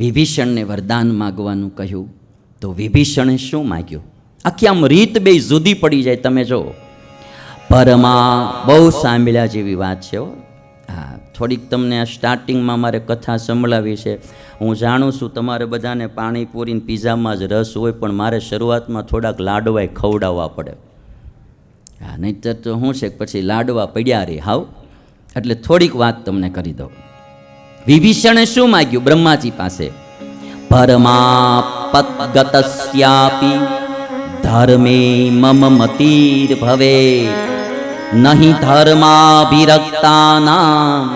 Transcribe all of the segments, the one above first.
વિભીષણને વરદાન માગવાનું કહ્યું. તો વિભીષણે શું માગ્યું? આખી આમ રીત બે જુદી પડી જાય, તમે જો પરમા બહુ સાંભળ્યા જેવી વાત છે હો. થોડીક તમને આ સ્ટાર્ટિંગમાં મારે કથા સંભળાવી છે. હું જાણું છું તમારે બધાને પાણીપુરીને પીઝામાં જ રસ હોય, પણ મારે શરૂઆતમાં થોડાક લાડવાય ખવડાવવા પડે. હા, નહીંતર તો શું છે પછી લાડવા પડ્યા રે હાવ એટલે થોડીક વાત તમને કરી દઉં. વિભીષણે શું માગ્યું બ્રહ્માજી પાસે? પરમાપતગતસ્યાપી ધર્મે મમ મતીર ભવે, નહીં ધર્માભિરક્તાના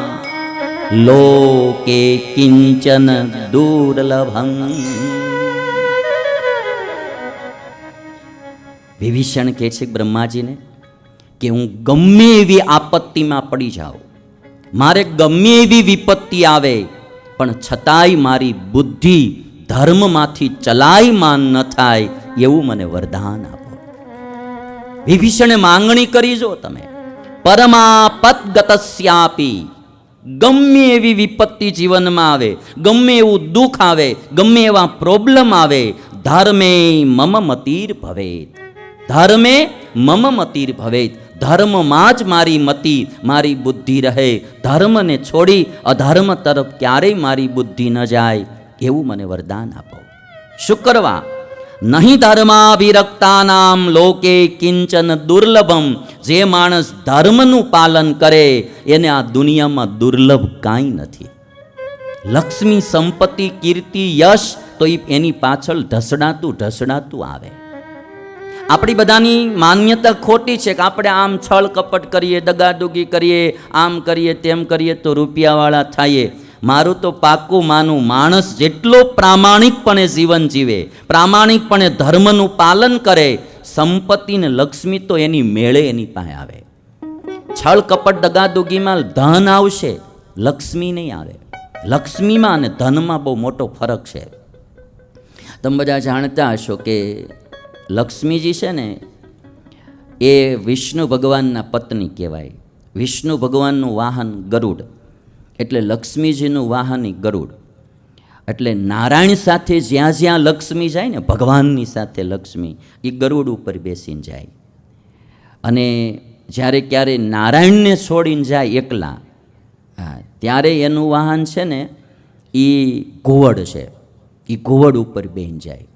લોકે કિંચન દુર્લભં. વિભીષણ કહે છે બ્રહ્માજીને કે હું ગમે એવી આપત્તિમાં પડી જાઉં. મારે ગમે એવી વિપત્તિ આવે, પણ છતાંય મારી બુદ્ધિ ધર્મમાંથી ચલાયમાન ન થાય એવું મને વરદાન આપો. વિભીષણે માંગણી કરી, જો તમે પરમાપત પરમાપતગતસ્યાપી ગમે એવી વિપત્તિ જીવનમાં આવે, ગમે એવું દુઃખ આવે, ગમે એવા પ્રોબ્લેમ આવે, ધર્મે મમ મતિર ભવેત. ધર્મે મમ મતિર ભવેત. ધર્મમાં જ મારી મતિ, મારી બુદ્ધિ રહે. ધર્મને છોડી અધર્મ તરફ ક્યારેય મારી બુદ્ધિ ન જાય. એવું મને વરદાન આપો. શું કરવા નહીં ધર્માભિરક્તાનામ લોકે કિંચન દુર્લભમ. જે માણસ ધર્મનું પાલન કરે, એને આ દુનિયામાં દુર્લભ કાંઈ નથી. લક્ષ્મી સંપત્તિ, કીર્તિ, યશ તો એની પાછળ ઢસડાતું ઢસડાતું આવે. આપણી બધાની માન્યતા ખોટી છે કે આપણે આમ છળ કપટ કરીએ, દગાદુગી કરીએ, આમ કરીએ, તેમ કરીએ તો રૂપિયાવાળા થઈએ. મારું તો પાક્કું માનું, માણસ જેટલો પ્રામાણિકપણે જીવન જીવે, પ્રામાણિકપણે ધર્મનું પાલન કરે, સંપત્તિ ને લક્ષ્મી તો એની મેળે એની પાસે આવે. છળ કપટ દગાદુગીમાં ધન આવશે, લક્ષ્મી નહીં આવે. લક્ષ્મીમાં અને ધનમાં બહુ મોટો ફરક છે. તમે બધા જાણતા હશો કે લક્ષ્મીજી છે ને, એ વિષ્ણુ ભગવાનના પત્ની કહેવાય. વિષ્ણુ ભગવાનનું વાહન ગરુડ. એટલે લક્ષ્મીજીનું વાહન ગરુડ. એટલે નારાયણ સાથે જ્યાં જ્યાં લક્ષ્મી જાય ને, ભગવાનની સાથે લક્ષ્મી, એ ગરુડ ઉપર બેસીને જાય. અને જ્યારે ક્યારે નારાયણને છોડીને જાય એકલા, હા, ત્યારે એનું વાહન છે ને એ ઘુવડ છે. એ ઘુવડ ઉપર બેન જાય.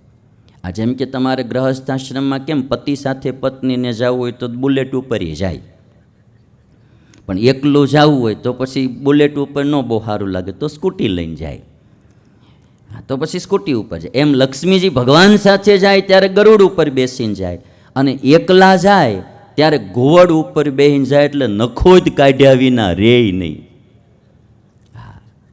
આ જેમ કે તમારે ગ્રહસ્થાશ્રમમાં કેમ પતિ સાથે પત્નીને જવું હોય તો બુલેટ ઉપર જાય. પણ એકલું જવું હોય તો પછી બુલેટ ઉપર ન બહુ સારું લાગે તો સ્કૂટી લઈને જાય. હા, તો પછી સ્કૂટી ઉપર જાય. એમ લક્ષ્મીજી ભગવાન સાથે જાય ત્યારે ગરુડ ઉપર બેસીને જાય. અને એકલા જાય ત્યારે ઘોવડ ઉપર બેસીને જાય એટલે નખો જ કાઢ્યા વિના રે નહીં.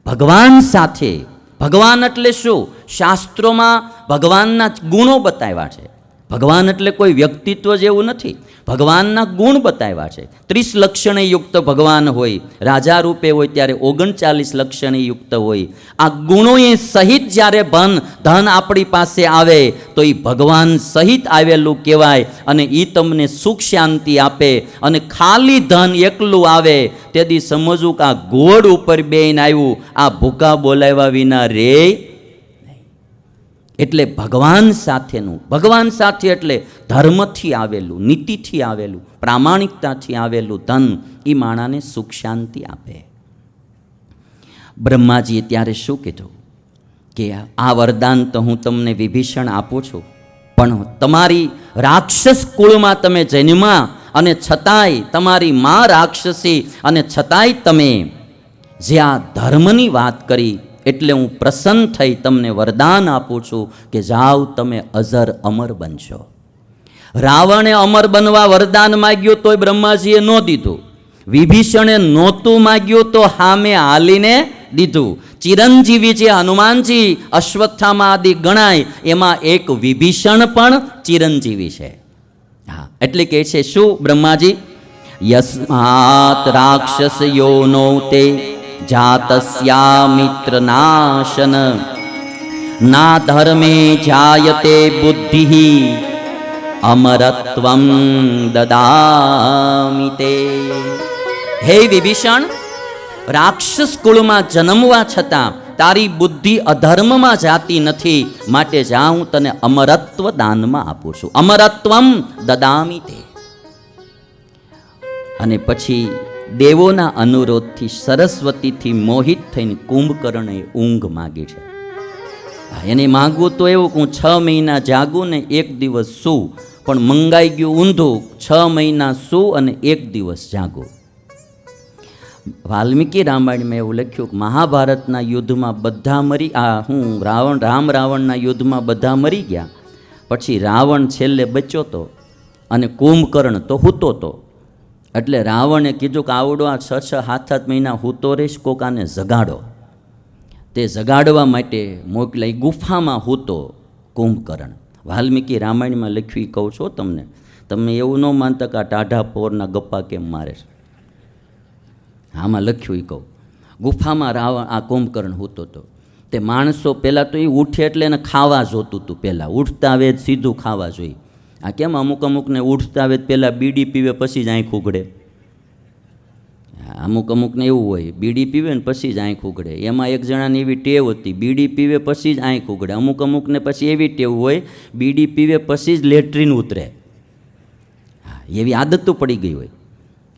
ભગવાન સાથે ભગવાન એટલે શું? શાસ્ત્રોમાં ભગવાનના ગુણો બતાવ્યા છે. ભગવાન એટલે કોઈ વ્યક્તિત્વ જેવું નથી. ભગવાનના ગુણ બતાવ્યા છે. ત્રીસ લક્ષણે યુક્ત ભગવાન હોય, રાજા રૂપે હોય ત્યારે ઓગણચાલીસ લક્ષણે યુક્ત હોય. આ ગુણોએ સહિત જ્યારે ધન ધન આપણી પાસે આવે, તો એ ભગવાન સહિત આવેલું કહેવાય અને એ તમને સુખ શાંતિ આપે અને ખાલી ધન એકલું આવે તેથી સમજવું કે આ ઘોડ ઉપર બેન આવ્યું, આ ભૂકા બોલાવ્યા વિના રે એટલે ભગવાન સાથેનું, ભગવાન સાથે એટલે ધર્મથી આવેલું, નીતિથી આવેલું, પ્રામાણિકતાથી આવેલું ધન એ માણાને સુખ શાંતિ આપે. બ્રહ્માજીએ ત્યારે શું કીધું? કે આ વરદાન તો હું તમને વિભીષણ આપું છું, પણ તમારી રાક્ષસ કુળમાં તમે જન્મા અને છતાંય તમારી મા રાક્ષસી અને છતાંય તમે જે આ ધર્મની વાત કરી એટલે હું પ્રસન્ન થઈ તમને વરદાન આપું છું કે જાઓ તમે અઝર અમર બનશો. રાવણે અમર બનવા વરદાન માગ્યું તોય બ્રહ્માજીએ ન દીધું. વિભીષણે નહોતું માગ્યું તો હામે હાલીને દીધું. ચિરંજીવી જે હનુમાનજી અશ્વત્થામાં આદિ ગણાય, એમાં એક વિભીષણ પણ ચિરંજીવી છે. હા, એટલે કે છે શું બ્રહ્માજી? યસ્માત રાક્ષસ યોનો તે જાતસ્યામિત્ર નાશન ના ધર્મે જાયતે બુદ્ધિ અમરત્વમ દદામિ તે હે વિભીષણ રાક્ષસ કુળમાં જન્મવા છતાં તારી બુદ્ધિ અધર્મમાં જાતી નથી, માટે જા હું તને અમરત્વ દાનમાં આપું છું. અમરત્વમ દદામી તે. અને પછી દેવોના અનુરોધથી સરસ્વતીથી મોહિત થઈને કુંભકર્ણે ઊંઘ માગી છે. એને માગવું તો એવું કે હું છ મહિના જાગું ને એક દિવસ સૂ પણ મંગાઈ ગયું ઊંધું, છ મહિના સૂ અને એક દિવસ જાગું. વાલ્મીકી રામાયણમાં એવું લખ્યું કે મહાભારતના યુદ્ધમાં બધા મરી, આ હું રાવણ, રામ રાવણના યુદ્ધમાં બધા મરી ગયા. પછી રાવણ છેલ્લે બચ્યો તો અને કુંભકર્ણ તો હૂતો તો એટલે રાવણે કીધું કે આવડો આ છ છ સાત સાત મહિના હૂતો રહીશ, કોક આને જગાડો. તે જગાડવા માટે મોકલાઈ ગુફામાં હૂતો કુંભકર્ણ. વાલ્મીકી રામાયણમાં લખ્યું કહું છો તમને. તમે એવું ન માનતા કે આ ટાઢા પોરના ગપ્પા કેમ મારે છે. આમાં લખ્યું એ કહું. ગુફામાં રાવણ આ કુંભકર્ણ હૂતો હતો તે. માણસો પહેલાં તો એ ઉઠે એટલે એને ખાવા જોતું હતું પહેલાં ઉઠતા વેદ સીધું ખાવા જોઈએ. આ કેમ અમુક અમુકને ઉઠતા આવે પહેલાં બીડી પીવે પછી જ આંખ ઉઘડે? અમુક અમુકને એવું હોય, બીડી પીવે ને પછી જ આંખ ઉઘડે. એમાં એક જણાની એવી ટેવ હતી, બીડી પીવે પછી જ આંખ ઉઘડે. અમુક અમુકને પછી એવી ટેવ હોય, બીડી પીવે પછી જ લેટ્રિન ઉતરે. હા, એવી આદત તો પડી ગઈ હોય.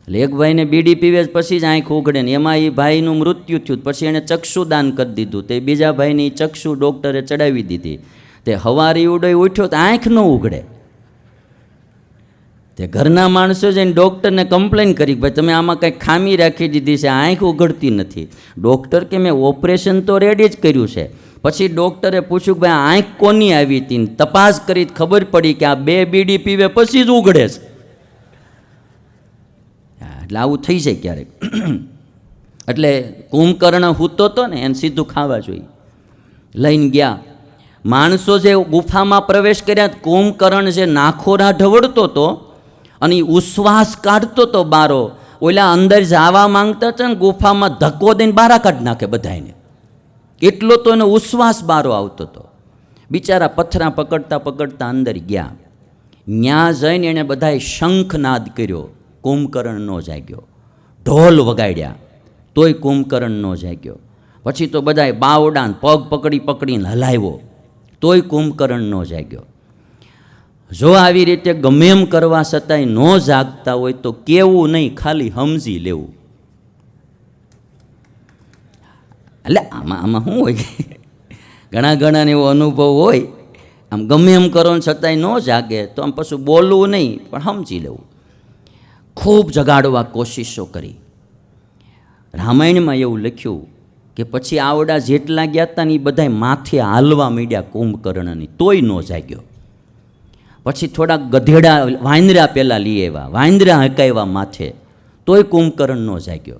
એટલે એક ભાઈને બીડી પીવે પછી જ આંખ ઉઘડે ને એમાં એ ભાઈનું મૃત્યુ થયું, પછી એણે ચક્ષુદાન કરી દીધું. તે બીજા ભાઈની ચક્ષુ ડૉક્ટરે ચડાવી દીધી. તે હવારી ઉડોય ઉઠ્યો તો આંખ ન ઉઘડે. તે ઘરના માણસો જઈને ડૉક્ટરને કમ્પ્લેન કરી ભાઈ તમે આમાં કંઈ ખામી રાખી દીધી છે, આંખ ઉઘડતી નથી. ડૉક્ટર કે મેં ઓપરેશન તો રેડી જ કર્યું છે. પછી ડૉક્ટરે પૂછ્યું કે ભાઈ આંખ કોની આવી હતી? તપાસ કરી ખબર પડી કે આ બે બીડી પીવે પછી જ ઉઘડે છે. એટલે આવું થઈ જાય ક્યારેક. એટલે કુંભકર્ણ હૂતો તો ને, એને સીધું ખાવા જોઈએ. લઈને ગયા. માણસો જે ગુફામાં પ્રવેશ કર્યા, કુંભકર્ણ જે નાખોરા ઢવડતો હતો અને ઉશ્વાસ કાઢતો તો બારો. ઓલા અંદર જવા માંગતા હતા ને ગુફામાં ધક્કો દઈને બારા કાઢી નાખે બધાને એટલો તો એનો ઉશ્વાસ બારો આવતો હતો બિચારા પથરા પકડતા પકડતા અંદર ગયા. ન્યા જઈને એણે બધાએ શંખનાદ કર્યો. કુંભકર્ણ ન જાગ્યો. ઢોલ વગાડ્યા. તોય કુંભકર્ણ નો જાગ્યો. પછી તો બધાએ બાવડાન પગ પકડી પકડીને હલાવ્યો. તોય કુંભકર્ણ નો જાગ્યો. જો આવી રીતે ગમે એમ કરવા છતાંય ન જાગતા હોય તો કેવું નહીં, ખાલી સમજી લેવું. એટલે આમાં આમાં શું હોય? ઘણા ઘણાને એવો અનુભવ હોય, આમ ગમે એમ કરો ને છતાંય ન જાગે, તો આમ પછી બોલવું નહીં, પણ સમજી લેવું. ખૂબ જગાડવા કોશિશો કરી. રામાયણમાં એવું લખ્યું કે પછી આવડા જેટલા ગયા હતા ને એ બધાય માથે હાલવા મીડ્યા કુંભકર્ણની, તોય ન જાગ્યો. પછી થોડાક ગધેડા વાંદરા પહેલાં લઈ આવ્યા. વાંદરા હકાવ્યા માથે તોય કુંભકર્ણ ન જાગ્યો.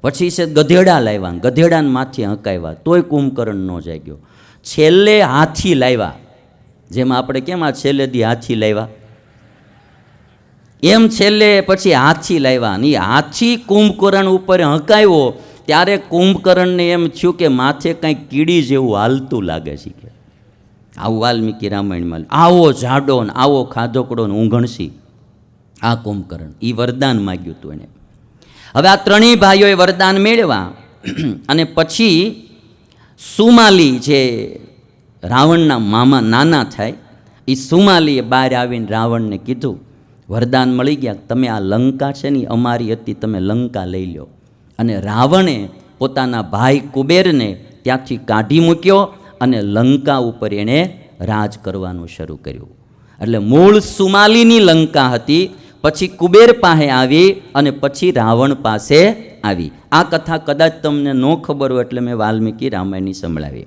પછી છે ગધેડા લાવ્યા, ગધેડાને માથે હકાવ્યા તોય કુંભકર્ણ ન જાગ્યો. છેલ્લે હાથી લાવ્યા. જેમાં આપણે કેમ આ છેલ્લેથી હાથી લાવ્યા? એમ છેલ્લે પછી હાથી લાવ્યા અને હાથી કુંભકર્ણ ઉપર હકાવ્યો ત્યારે કુંભકર્ણને એમ થયું કે માથે કાંઈક કીડી જેવું હાલતું લાગે છે કે. આવું વાલ્મીકી રામાયણમાં આવો જાડો ને આવો ખાધોકડો ને ઊંઘણસી. આ કુંભકર્ણ એ વરદાન માગ્યું હતું એણે હવે આ ત્રણેય ભાઈઓએ વરદાન મેળવ્યા. અને પછી સુમાલી જે રાવણના મામા નાના થાય એ સુમાલીએ બહાર આવીને રાવણને કીધું, વરદાન મળી ગયા, તમે આ લંકા છે ને અમારી હતી, તમે લંકા લઈ લો અને રાવણે પોતાના ભાઈ કુબેરને ત્યાંથી કાઢી મૂક્યો અને લંકા ઉપર એણે રાજ કરવાનું શરૂ કર્યું. એટલે મૂળ સુમાલીની લંકા હતી, પછી કુબેર પાસે આવી અને પછી રાવણ પાસે આવી. આ કથા કદાચ તમને ન ખબર હોય એટલે મેં વાલ્મીકી રામાયણની સંભળાવી.